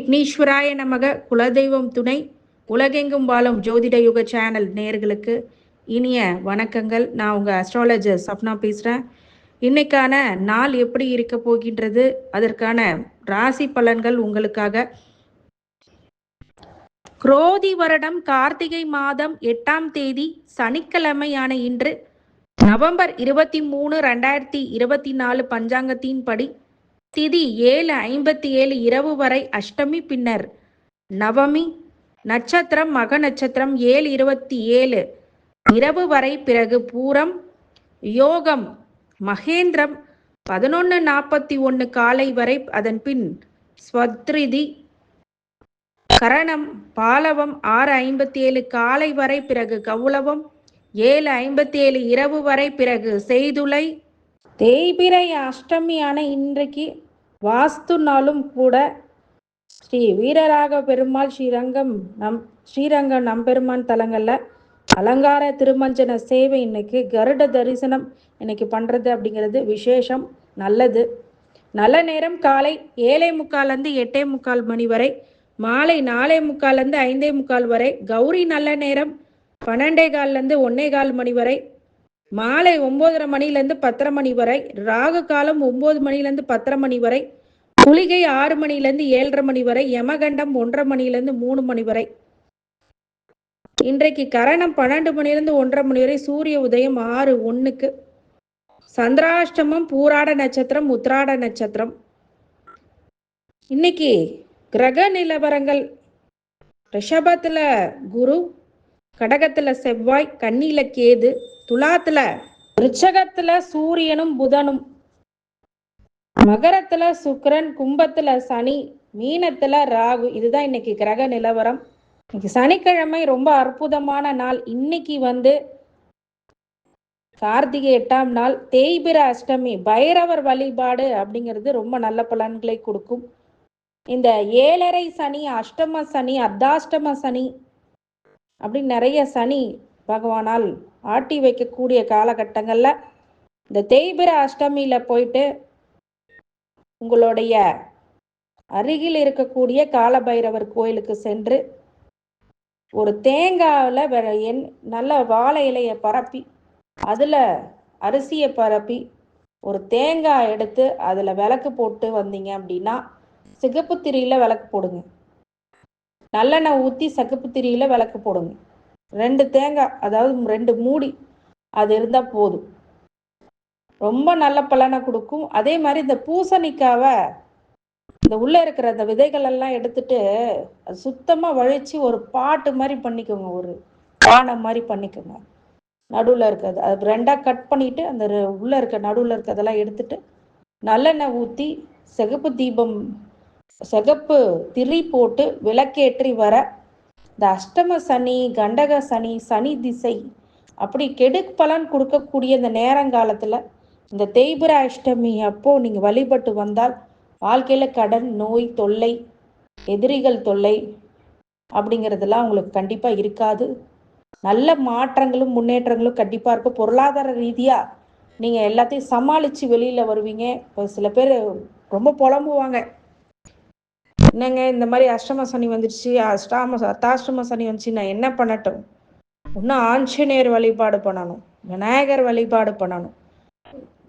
விக்னேஸ்வராய நமக குலதெய்வம் துணை உலகெங்கும் வாழும் ஜோதிட யுக சேனல் நேர்களுக்கு இனிய வணக்கங்கள். நான் உங்கள் அஸ்ட்ராலஜர் சப்னா பேசுகிறேன் இன்னைக்கான நாள் எப்படி இருக்க போகின்றது அதற்கான ராசி பலன்கள் உங்களுக்காக. குரோதி வருடம் கார்த்திகை மாதம் எட்டாம் தேதி சனிக்கிழமையான இன்று நவம்பர் இருபத்தி மூணு ரெண்டாயிரத்தி இருபத்தி நாலு பஞ்சாங்கத்தின்படி திதி ஏழு ஐம்பத்தி ஏழு இரவு வரை அஷ்டமி பின்னர். நவமி நட்சத்திரம் மக நட்சத்திரம் ஏழு இருபத்தி ஏழு இரவு வரை பிறகு பூரம் யோகம் மகேந்திரம் பதினொன்று நாற்பத்தி ஒன்று காலை வரை அதன் பின் ஸ்வத்ரிதி. கரணம் பாலவம் ஆறு ஐம்பத்தி ஏழு காலை வரை பிறகு கவுளவம் ஏழு ஐம்பத்தி ஏழு இரவு வரை பிறகு செய்துளை. தேய்பிரை அஷ்டமியான இன்றைக்கு வாஸ்து நாளும் கூட ஸ்ரீ வீரராக பெருமாள் ஸ்ரீரங்கம் நம் ஸ்ரீரங்கம் நம்பெருமான் தலங்களில் அலங்கார திருமஞ்சன சேவை இன்னைக்கு கருட தரிசனம் இன்னைக்கு பண்ணுறது அப்படிங்கிறது விசேஷம் நல்லது. நல்ல நேரம் காலை ஏழை முக்கால்லேருந்து எட்டே முக்கால் மணி வரை மாலை நாலே முக்கால்லேருந்து ஐந்தே முக்கால் வரை கௌரி நல்ல நேரம் பன்னெண்டே கால்லேருந்து ஒன்னே கால் மணி வரை மாலை ஒன்பதரை மணிலேருந்து பத்தரை மணி வரை ராகு காலம் ஒம்பது மணிலேருந்து பத்தரை மணி வரை குளிகை ஆறு மணிலேருந்து ஏழரை மணி வரை யமகண்டம் ஒன்றரை மணிலேருந்து மூணு மணி வரை. இன்றைக்கு கரணம் பன்னெண்டு மணிலேருந்து ஒன்றரை மணி வரை சூரிய உதயம் ஆறு ஒன்றுக்கு சந்திராஷ்டமம் பூராட நட்சத்திரம் உத்ராட நட்சத்திரம். இன்னைக்கு கிரக நிலவரங்கள். ரிஷபத்தில் குரு கடகத்தில் செவ்வாய் கண்ணியில் கேது. துலாத்துல ரிச்சகத்துல சூரியனும் புதனும். மகரத்துல சுக்கரன் கும்பத்துல சனி மீனத்துல ராகு. இதுதான் இன்னைக்கு கிரக நிலவரம். இன்னைக்கு சனிக்கிழமை ரொம்ப அற்புதமான நாள். இன்னைக்கு வந்து கார்த்திகை எட்டாம் நாள். தேய்பிர அஷ்டமி பைரவர் வழிபாடு அப்படிங்கிறது ரொம்ப நல்ல பலன்களை கொடுக்கும். இந்த ஏழரை சனி அஷ்டம சனி அர்த்தாஷ்டம சனி அப்படின்னு நிறைய சனி பகவானால் ஆட்டி வைக்கக்கூடிய காலகட்டங்களில் இந்த தேய்பிர அஷ்டமியில் போயிட்டு உங்களுடைய அருகில் இருக்கக்கூடிய காலபைரவர் கோயிலுக்கு சென்று ஒரு தேங்காவில் வேற என் நல்ல வாழை இலையை பரப்பி அதில் அரிசியை பரப்பி ஒரு தேங்காய் எடுத்து அதில் விளக்கு போட்டு வந்தீங்க அப்படின்னா சிகப்பு திரியில் விளக்கு போடுங்க. நல்லெண்ணெய் ஊற்றி சகப்பு திரியில் விளக்கு போடுங்க. ரெண்டு தேங்காய் அதாவது ரெண்டு மூடி அது இருந்தால் போதும். ரொம்ப நல்ல பலனை கொடுக்கும். அதே மாதிரி இந்த பூசணிக்காவை இந்த உள்ளே இருக்கிற அந்த விதைகள் எல்லாம் எடுத்துட்டு அது சுத்தமாக வழித்து ஒரு பாட்டு மாதிரி பண்ணிக்கோங்க ஒரு பானை மாதிரி பண்ணிக்கோங்க. நடுவில் இருக்கிறது அது ரெண்டாக கட் பண்ணிவிட்டு அந்த உள்ளே இருக்க நடுவில் இருக்கிறதெல்லாம் எடுத்துட்டு நல்லெண்ணெய் ஊற்றி சிகப்பு தீபம் சிகப்பு திரி போட்டு விளக்கேற்றி வர இந்த அஷ்டம சனி கண்டக சனி சனி திசை. அப்படி கெடு பலன் கொடுக்கக்கூடிய இந்த நேரங்காலத்தில் இந்த தேய்பிர அஷ்டமி அப்போ நீங்கள் வழிபட்டு வந்தால் வாழ்க்கையில் கடன் நோய் தொல்லை எதிரிகள் தொல்லை அப்படிங்கிறதெல்லாம் உங்களுக்கு கண்டிப்பாக இருக்காது. நல்ல மாற்றங்களும் முன்னேற்றங்களும் கண்டிப்பாக இருக்கும். பொருளாதார ரீதியாக நீங்கள் எல்லாத்தையும் சமாளித்து வெளியில் வருவீங்க. இப்போ சில பேர் ரொம்ப புலம்புவாங்க. என்னங்க இந்த மாதிரி அஷ்டம சனி வந்துடுச்சு. அஷ்டாம அத்தாஷ்டம சனி வந்துச்சு. நான் என்ன பண்ணட்டும்? இன்னும் ஆஞ்சநேயர் வழிபாடு பண்ணணும். விநாயகர் வழிபாடு பண்ணணும்.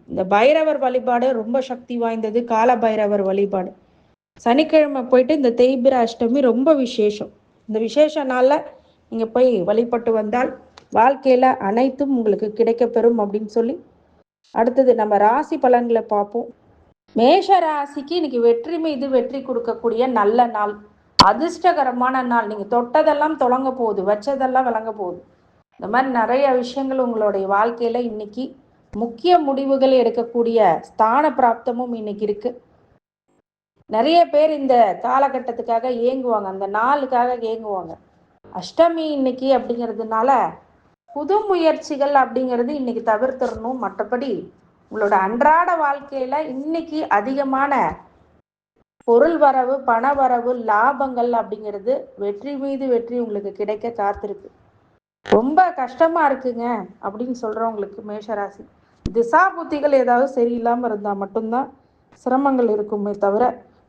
இந்த பைரவர் வழிபாடு ரொம்ப சக்தி வாய்ந்தது. கால பைரவர் வழிபாடு. சனிக்கிழமை போயிட்டு இந்த தேய்பிர அஷ்டமி ரொம்ப விசேஷம். இந்த விசேஷ நாளில் நீங்கள் போய் வழிபட்டு வந்தால் வாழ்க்கையில் அனைத்தும் உங்களுக்கு கிடைக்கப்பெறும் அப்படின்னு சொல்லி அடுத்தது நம்ம ராசி பலன்களை பார்ப்போம். மேஷ ராசிக்கு இன்னைக்கு வெற்றி மீது வெற்றி கொடுக்கக்கூடிய நல்ல நாள். அதிர்ஷ்டகரமான நாள். நீங்கள் தொட்டதெல்லாம் தொடங்க போகுது. வச்சதெல்லாம் விளங்க போகுது. இந்த மாதிரி நிறைய விஷயங்கள் உங்களுடைய வாழ்க்கையில் இன்னைக்கு முக்கிய முடிவுகள் எடுக்கக்கூடிய ஸ்தான பிராப்தமும் இன்னைக்கு இருக்கு. நிறைய பேர் இந்த காலகட்டத்துக்காக ஏங்குவாங்க. அந்த நாளுக்காக ஏங்குவாங்க. அஷ்டமி இன்னைக்கு அப்படிங்கிறதுனால புது முயற்சிகள் அப்படிங்கிறது இன்னைக்கு தவிர்த்திடணும். மற்றபடி உங்களோட அன்றாட வாழ்க்கையில இன்னைக்கு அதிகமான பொருள் வரவு பண வரவு லாபங்கள் அப்படிங்கிறது வெற்றி மீது வெற்றி உங்களுக்கு கிடைக்க காத்திருக்கு. ரொம்ப கஷ்டமா இருக்குங்க அப்படின்னு சொல்றவங்களுக்கு மேஷராசி. திசா புத்திகள் ஏதாவது சரியில்லாமல் இருந்தால் மட்டும்தான் சிரமங்கள் இருக்குமே தவிர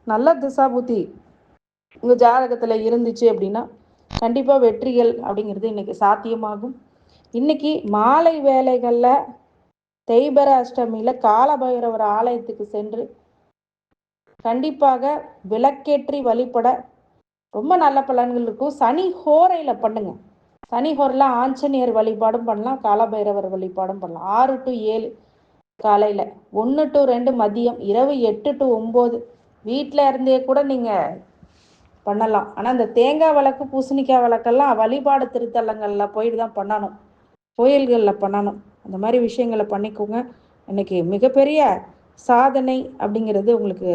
நல்ல திசா புத்தி உங்கள் ஜாதகத்தில் இருந்துச்சு அப்படின்னா கண்டிப்பாக வெற்றிகள் அப்படிங்கிறது இன்றைக்கி சாத்தியமாகும். இன்றைக்கி மாலை வேலைகளில் தேய்பர அஷ்டமியில் காலபைரவர் ஆலயத்துக்கு சென்று கண்டிப்பாக விளக்கேற்றி வழிபட ரொம்ப நல்ல பலன்கள் இருக்கும். சனி ஹோரையில் பண்ணுங்க. சனி ஹோரில் ஆஞ்சநேயர் வழிபாடும் பண்ணலாம் காலபைரவர் வழிபாடும் பண்ணலாம். ஆறு டு ஏழு காலையில் ஒன்று டு ரெண்டு மதியம் இரவு எட்டு டு ஒம்பது. வீட்டில் இருந்தே கூட நீங்கள் பண்ணலாம். ஆனால் இந்த தேங்காய் விளக்கு பூசணிக்காய் விளக்கெல்லாம் வழிபாடு திருத்தலங்களில் போயிட்டு தான் பண்ணணும். கோயில்களில் பண்ணணும். அந்த மாதிரி விஷயங்களை பண்ணிக்கோங்க. இன்னைக்கு மிகப்பெரிய சாதனை அப்படிங்கிறது உங்களுக்கு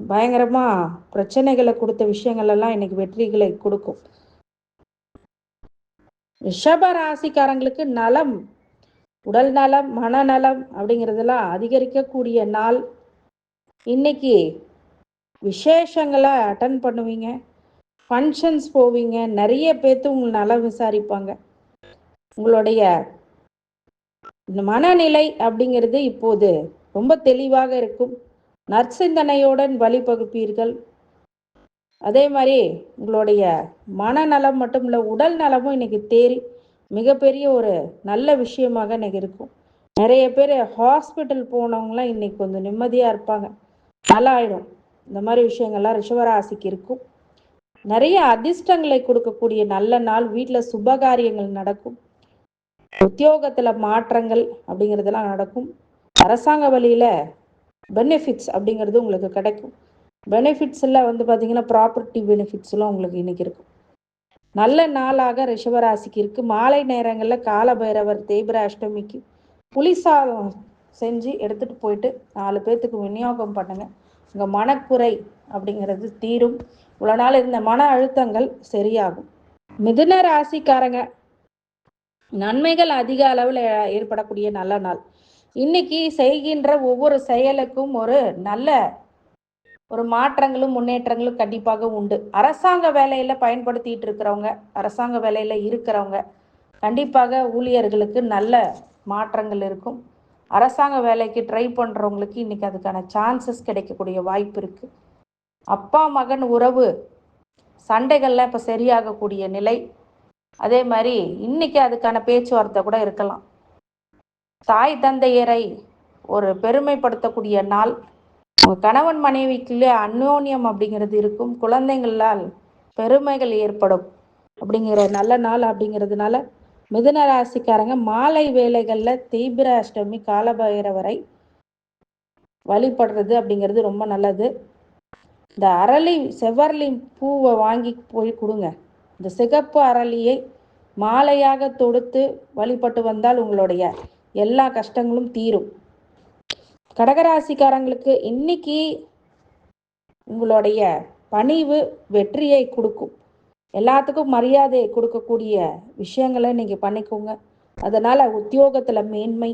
பயங்கரமாக பிரச்சனைகளை கொடுத்த விஷயங்கள் எல்லாம் இன்னைக்கு வெற்றிகளை கொடுக்கும். ரிஷப ராசிக்காரங்களுக்கு நலம் உடல் நலம் மனநலம் அப்படிங்கிறதெல்லாம் அதிகரிக்கக்கூடிய நாள். இன்னைக்கு விசேஷங்களை அட்டன் பண்ணுவீங்க. ஃபங்க்ஷன்ஸ் போவீங்க. நிறைய பேர்த்து உங்களை நலம் விசாரிப்பாங்க. உங்களுடைய இந்த மனநிலை அப்படிங்கிறது இப்போது ரொம்ப தெளிவாக இருக்கும். நற்சிந்தனையுடன் வழிபகுப்பீர்கள். அதே மாதிரி உங்களுடைய மனநலம் மட்டும் இல்லை உடல் நலமும் இன்னைக்கு தேறி மிகப்பெரிய ஒரு நல்ல விஷயமாக இன்னைக்கு இருக்கும். நிறைய பேர் ஹாஸ்பிட்டல் போனவங்களாம் இன்னைக்கு கொஞ்சம் நிம்மதியாக இருப்பாங்க. நல்லா ஆயிடும் இந்த மாதிரி விஷயங்கள்லாம் ரிஷவராசிக்கு இருக்கும். நிறைய அதிர்ஷ்டங்களை கொடுக்கக்கூடிய நல்ல நாள் வீட்டில் சுபகாரியங்கள் நடக்கும். உத்தியோகத்தில் மாற்றங்கள் அப்படிங்கிறதெல்லாம் நடக்கும். அரசாங்க வழியில் பெனிஃபிட்ஸ் அப்படிங்கிறது உங்களுக்கு கிடைக்கும். பெனிஃபிட்ஸில் வந்து பார்த்தீங்கன்னா ப்ராப்பர்ட்டி பெனிஃபிட்ஸ்லாம் உங்களுக்கு இன்றைக்கி இருக்கும். நல்ல நாளாக ரிஷவராசிக்கு இருக்குது மாலை நேரங்களில் காலபைரவர் தேய்பிர அஷ்டமிக்கு புளிசாதம் செஞ்சு எடுத்துகிட்டு போயிட்டு நாலு பேர்த்துக்கு விநியோகம் பண்ணுங்கள் உங்கள் மனக்குறை அப்படிங்கிறது தீரும். இவ்வளோ நாள் இருந்த மன அழுத்தங்கள் சரியாகும். மிதுன ராசிக்காரங்க நன்மைகள் அதிக அளவில் ஏற்படக்கூடிய நல்ல நாள். இன்னைக்கு செய்கின்ற ஒவ்வொரு செயலுக்கும் ஒரு நல்ல ஒரு மாற்றங்களும் முன்னேற்றங்களும் கண்டிப்பாக உண்டு. அரசாங்க வேலையில பயன்படுத்திட்டு இருக்கிறவங்க அரசாங்க வேலையில இருக்கிறவங்க கண்டிப்பாக ஊழியர்களுக்கு நல்ல மாற்றங்கள் இருக்கும். அரசாங்க வேலைக்கு ட்ரை பண்ணுறவங்களுக்கு இன்னைக்கு அதுக்கான சான்சஸ் கிடைக்கக்கூடிய வாய்ப்பு இருக்குது அப்பா மகன் உறவு சண்டைகள்லாம் இப்போ சரியாகக்கூடிய நிலை அதே மாதிரி இன்னைக்கு அதுக்கான பேச்சுவார்த்தை கூட இருக்கலாம். தாய் தந்தையரை ஒரு பெருமைப்படுத்தக்கூடிய நாள். உங்கள் கணவன் மனைவிக்குள்ளே அந்யோன்யம் அப்படிங்கிறது இருக்கும். குழந்தைங்களால் பெருமைகள் ஏற்படும். அப்படிங்கிற நல்ல நாள் அப்படிங்கிறதுனால மிதுன ராசிக்காரங்க மாலை வேலைகளில் தீபிர அஷ்டமி காலபைரவரை வழிபடுறது அப்படிங்கிறது ரொம்ப நல்லது. இந்த அரளி செவ்வரளி பூவை வாங்கி போய் கொடுங்க. இந்த சிகப்பு அரளியை மாலையாக தொடுத்து வழிபட்டு வந்தால் உங்களுடைய எல்லா கஷ்டங்களும் தீரும். கடகராசிக்காரங்களுக்கு இன்னைக்கு உங்களுடைய பணிவு வெற்றியை கொடுக்கும். எல்லாத்துக்கும் மரியாதை கொடுக்கக்கூடிய விஷயங்களை நீங்கள் பண்ணிக்கோங்க. அதனால் உத்தியோகத்தில் மேன்மை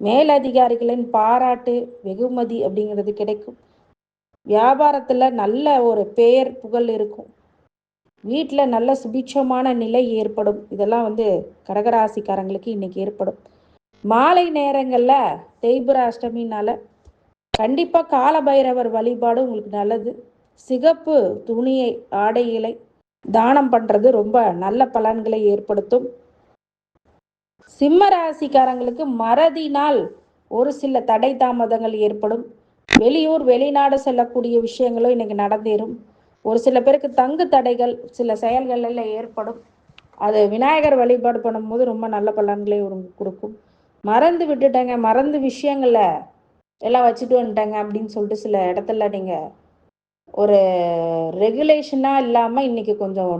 மேலதிகாரிகளின் பாராட்டு வெகுமதி அப்படிங்கிறது கிடைக்கும். வியாபாரத்தில் நல்ல ஒரு பெயர் புகழ் இருக்கும். வீட்டில் நல்ல சுபிட்சமான நிலை ஏற்படும். இதெல்லாம் வந்து கடகராசிக்காரங்களுக்கு இன்னைக்கு ஏற்படும். மாலை நேரங்களில் தேய்புர அஷ்டமினால கண்டிப்பாக காலபைரவர் வழிபாடு உங்களுக்கு நல்லது. சிகப்பு துணியை ஆடைகளை தானம் பண்ணுறது ரொம்ப நல்ல பலன்களை ஏற்படுத்தும். சிம்ம ராசிக்காரங்களுக்கு மறதினால் ஒரு சில தடை தாமதங்கள் ஏற்படும். வெளியூர் வெளிநாடு செல்லக்கூடிய விஷயங்களும் இன்னைக்கு நடந்தேறும். ஒரு சில பேருக்கு தங்கு தடைகள் சில செயல்களில் ஏற்படும். அது விநாயகர் வழிபாடு பண்ணும்போது ரொம்ப நல்ல பலன்களை உங்களுக்கு கொடுக்கும். மறந்து விட்டுட்டேங்க மறந்து விஷயங்களை எல்லாம் வச்சுட்டு வந்துட்டேங்க அப்படின்னு சொல்லிட்டு சில இடத்துல நீங்கள் ஒரு ரெகுலேஷனாக இல்லாமல் இன்றைக்கி கொஞ்சம்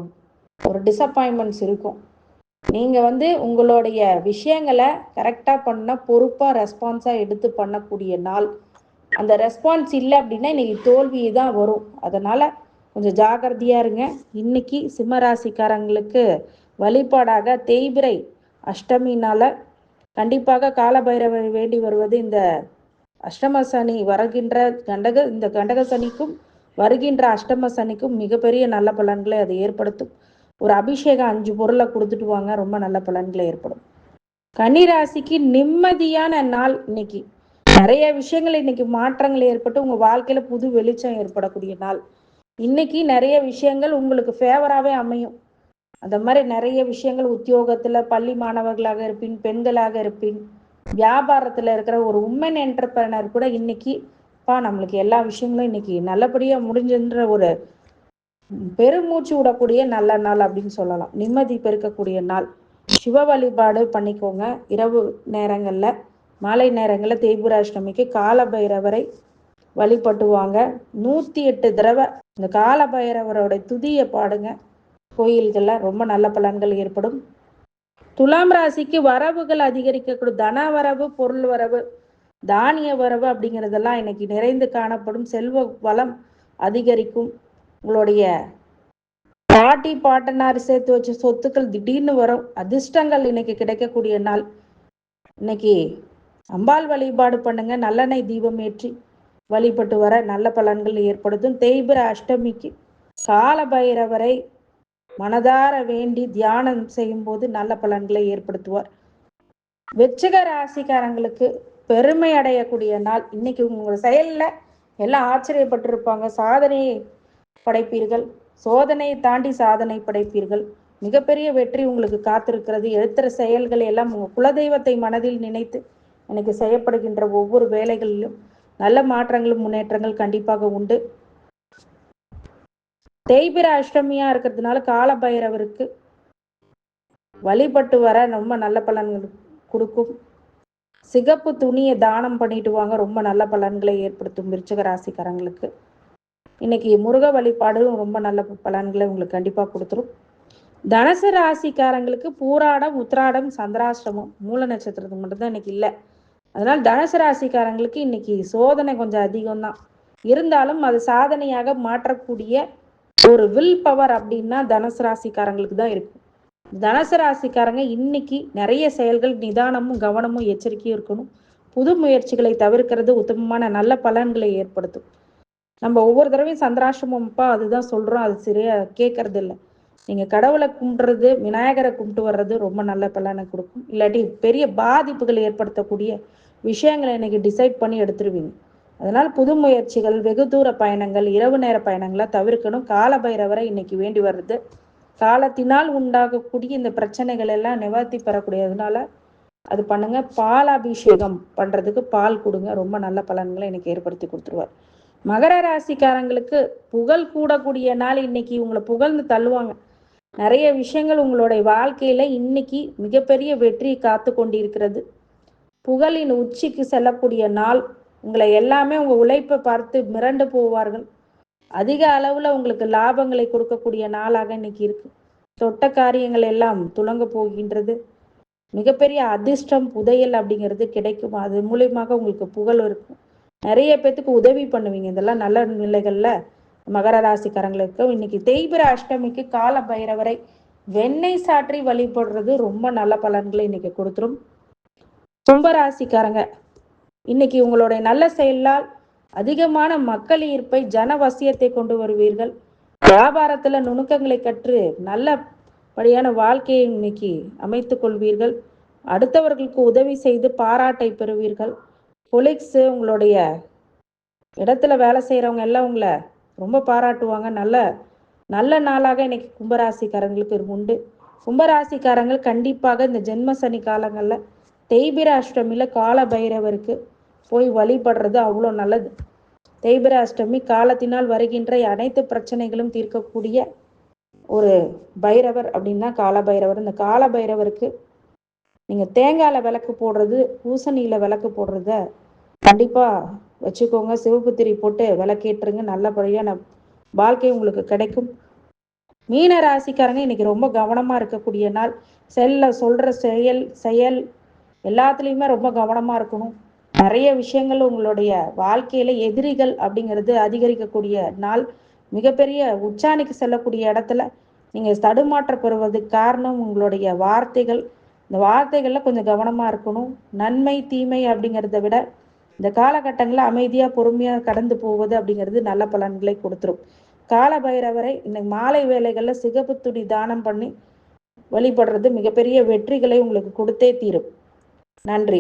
ஒரு டிசப்பாயின்மெண்ட்ஸ் இருக்கும். நீங்கள் வந்து உங்களுடைய விஷயங்களை கரெக்டாக பண்ண பொறுப்பாக ரெஸ்பான்ஸாக எடுத்து பண்ணக்கூடிய நாள். அந்த ரெஸ்பான்ஸ் இல்லை அப்படின்னா இன்றைக்கி தோல்வி தான் வரும். அதனால் கொஞ்சம் ஜாகிரதையாக இருங்க. இன்னைக்கு சிம்மராசிக்காரங்களுக்கு வழிபாடாக தேய்பிரை அஷ்டமினால் கண்டிப்பாக காலபைரவர் வேண்டி வருவது இந்த அஷ்டம சனி வருகின்ற கண்டக இந்த கண்டக சனிக்கும் வருகின்ற அஷ்டம சனிக்கும் மிகப்பெரிய நல்ல பலன்களை அது ஏற்படுத்தும். ஒரு அபிஷேகம் அஞ்சு பொருளை கொடுத்துட்டு வாங்க ரொம்ப நல்ல பலன்களை ஏற்படும். கன்னிராசிக்கு நிம்மதியான நாள் இன்னைக்கு. நிறைய விஷயங்கள் இன்னைக்கு மாற்றங்கள் ஏற்பட்டு உங்க வாழ்க்கையில புது வெளிச்சம் ஏற்படக்கூடிய நாள். இன்னைக்கு நிறைய விஷயங்கள் உங்களுக்கு ஃபேவராகவே அமையும். அந்த மாதிரி நிறைய விஷயங்கள் உத்தியோகத்தில் பள்ளி மாணவர்களாக இருப்பின் பெண்களாக இருப்பின் வியாபாரத்தில் இருக்கிற ஒரு உமன் என்டர்பிரனர் கூட இன்னைக்கு பா நம்மளுக்கு எல்லா விஷயங்களும் இன்னைக்கு நல்லபடியாக முடிஞ்சுன்ற ஒரு பெருமூச்சு விடக்கூடிய நல்ல நாள் அப்படின்னு சொல்லலாம். நிம்மதி பெருக்கக்கூடிய நாள். சிவ வழிபாடு பண்ணிக்கோங்க. இரவு நேரங்களில் மாலை நேரங்களில் தேய்புராஷ்டமிக்கு கால பைரவரை வழிபட்டுவாங்க. நூற்றி எட்டு தடவை இந்த கால பைரவரோட துதியை பாடுங்க. கோயில்களில் ரொம்ப நல்ல பலன்கள் ஏற்படும். துலாம் ராசிக்கு வரவுகள் அதிகரிக்கக்கூடிய தன வரவு பொருள் வரவு தானிய வரவு அப்படிங்கிறதெல்லாம் இன்னைக்கு நிறைந்து காணப்படும். செல்வ வளம் அதிகரிக்கும். உங்களுடைய பாட்டி பாட்டனார் சேர்த்து வச்ச சொத்துக்கள் திடீர்னு வரும். அதிர்ஷ்டங்கள் இன்னைக்கு கிடைக்கக்கூடிய நாள். இன்னைக்கு அம்பாள் வழிபாடு பண்ணுங்க. நல்லெண்ணெய் தீபம் ஏற்றி வழிபட்டு வர நல்ல பலன்கள் ஏற்படுத்தும். தேய்பிர அஷ்டமிக்கு கால பைரவரை மனதார வேண்டி தியானம் செய்யும் போது நல்ல பலன்களை ஏற்படுத்துவார். வெச்சக ராசிக்காரங்களுக்கு பெருமை அடையக்கூடிய நாள். இன்னைக்கு உங்க செயல்ல எல்லாம் ஆச்சரியப்பட்டிருப்பாங்க. சாதனையை படைப்பீர்கள். சோதனையை தாண்டி சாதனை படைப்பீர்கள். மிகப்பெரிய வெற்றி உங்களுக்கு காத்திருக்கிறது. எழுத்துற செயல்களை எல்லாம் உங்க குலதெய்வத்தை மனதில் நினைத்து எனக்கு செய்யப்படுகின்ற ஒவ்வொரு வேலைகளிலும் நல்ல மாற்றங்களும் முன்னேற்றங்கள் கண்டிப்பாக உண்டு. தேய்பிர அஷ்டமியா இருக்கிறதுனால கால பைரவருக்கு வழிபட்டு வர ரொம்ப நல்ல பலன்கள் கொடுக்கும். சிகப்பு துணியை தானம் பண்ணிட்டு வாங்க ரொம்ப நல்ல பலன்களை ஏற்படுத்தும் விருச்சக ராசிக்காரங்களுக்கு. இன்னைக்கு முருக வழிபாடும் ரொம்ப நல்ல பலன்களை உங்களுக்கு கண்டிப்பாக கொடுத்துரும். தனுசு ராசிக்காரங்களுக்கு பூராடம் உத்ராடம் சந்திராஷ்டமம் மூல நட்சத்திரத்துக்கு மட்டும்தான் இன்னைக்கு இல்லை. அதனால தனுசு ராசிக்காரங்களுக்கு இன்னைக்கு சோதனை கொஞ்சம் அதிகம்தான். இருந்தாலும் அது சாதனையாக மாற்றக்கூடிய ஒரு வில் பவர் அப்படின்னா தனுசு ராசிக்காரங்களுக்கு தான் இருக்கும். தனுசு ராசிக்காரங்க இன்னைக்கு நிறைய செயல்கள் நிதானமும் கவனமும் எச்சரிக்கையும் இருக்கணும். புது முயற்சிகளை தவிர்க்கிறது உத்தமமான நல்ல பலன்களை ஏற்படுத்தும். நம்ம ஒவ்வொரு தடவையும் சந்திராசிரமப்பா அதுதான் சொல்றோம். அது சரியா கேட்கறது இல்லை நீங்க கடவுளை கும்பிடுறது விநாயகரை கும்பிட்டு வர்றது ரொம்ப நல்ல பலனை கொடுக்கும். இல்லாட்டி பெரிய பாதிப்புகள் ஏற்படுத்தக்கூடிய விஷயங்களை இன்னைக்கு டிசைட் பண்ணி எடுத்துருவீங்க. அதனால் புது முயற்சிகள் வெகு தூர பயணங்கள் இரவு நேர பயணங்களை தவிர்க்கணும். கால பைரவரை இன்னைக்கு வேண்டி வருது. காலத்தினால் உண்டாகக்கூடிய இந்த பிரச்சனைகள் எல்லாம் நிவர்த்தி பெறக்கூடியதுனால அது பண்ணுங்க. பாலாபிஷேகம் பண்றதுக்கு பால் கொடுங்க. ரொம்ப நல்ல பலன்களை இன்னைக்கு ஏற்படுத்தி கொடுத்துருவார். மகர ராசிக்காரங்களுக்கு புகழ் கூடக்கூடிய நாள் இன்னைக்கு உங்களை புகழ்ந்து தள்ளுவாங்க. நிறைய விஷயங்கள் உங்களுடைய வாழ்க்கையில இன்னைக்கு மிகப்பெரிய வெற்றி காத்து கொண்டிருக்கிறது புகழின் உச்சிக்கு செல்லக்கூடிய நாள். உங்களை எல்லாமே உங்க உழைப்பை பார்த்து மிரண்டு போவார்கள். அதிக அளவுல உங்களுக்கு லாபங்களை கொடுக்கக்கூடிய நாளாக இன்னைக்கு இருக்கு. தொட்ட காரியங்கள் எல்லாம் துளங்க போகின்றது. மிகப்பெரிய அதிர்ஷ்டம் புதையல் அப்படிங்கிறது கிடைக்கும். அது மூலியமாக உங்களுக்கு புகழ் இருக்கும். நிறைய பேத்துக்கு உதவி பண்ணுவீங்க. இதெல்லாம் நல்ல நிலைகள்ல மகர ராசிக்காரங்களுக்கு இன்னைக்கு தேய்பிர அஷ்டமிக்கு கால பைரவரை வெண்ணெய் சாற்றி வழிபடுறது ரொம்ப நல்ல பலன்களை இன்னைக்கு கொடுத்துரும். கும்பராசிக்காரங்க இன்னைக்கு உங்களுடைய நல்ல செயலால் அதிகமான மக்கள் ஈர்ப்பை ஜனவசியத்தை கொண்டு வருவீர்கள். வியாபாரத்துல நுணுக்கங்களை கற்று நல்லபடியான வாழ்க்கையை இன்னைக்கு அமைத்து கொள்வீர்கள். அடுத்தவர்களுக்கு உதவி செய்து பாராட்டை பெறுவீர்கள். கொலிக்ஸு உங்களுடைய இடத்துல வேலை செய்கிறவங்க எல்லாம் உங்களை ரொம்ப பாராட்டுவாங்க. நல்ல நல்ல நாளாக இன்னைக்கு கும்பராசிக்காரங்களுக்கு உண்டு. கும்பராசிக்காரங்கள் கண்டிப்பாக இந்த ஜென்ம சனி காலங்களில் தேய்பிர அஷ்டமியில் கால பைரவருக்கு போய் வழிபடுறது அவ்வளோ நல்லது. தேய்பிர அஷ்டமி காலத்தினால் வருகின்ற அனைத்து பிரச்சனைகளும் தீர்க்கக்கூடிய ஒரு பைரவர் அப்படின்னா கால பைரவர் இந்த கால பைரவருக்கு நீங்கள் தேங்காயில் விளக்கு போடுறது பூசணியில் விளக்கு போடுறத கண்டிப்பாக வச்சுக்கோங்க. சிவப்பு திரி போட்டு விளக்கேற்றுங்க. நல்லபடியான வாழ்க்கை உங்களுக்கு கிடைக்கும். மீன ராசிக்காரங்க இன்னைக்கு ரொம்ப கவனமாக இருக்கக்கூடிய நாள். செல்ல சொல்கிற செயல் செயல் எல்லாத்துலேயுமே ரொம்ப கவனமாக இருக்கணும். நிறைய விஷயங்கள் உங்களுடைய வாழ்க்கையில எதிரிகள் அப்படிங்கிறது அதிகரிக்கக்கூடிய நாள். மிகப்பெரிய உச்சாணிக்கு செல்லக்கூடிய இடத்துல நீங்கள் தடுமாற்ற பெறுவதுக்கு காரணம் உங்களுடைய வார்த்தைகள். இந்த வார்த்தைகளில் கொஞ்சம் கவனமாக இருக்கணும். நன்மை தீமை அப்படிங்கிறத விட இந்த காலகட்டங்களில் அமைதியாக பொறுமையாக கடந்து போவது அப்படிங்கிறது நல்ல பலன்களை கொடுத்துரும். கால பைரவரை இந்த மாலை வேலைகளில் சிகப்பு துணி தானம் பண்ணி வழிபடுறது மிகப்பெரிய வெற்றிகளை உங்களுக்கு கொடுத்தே தீரும். நன்றி.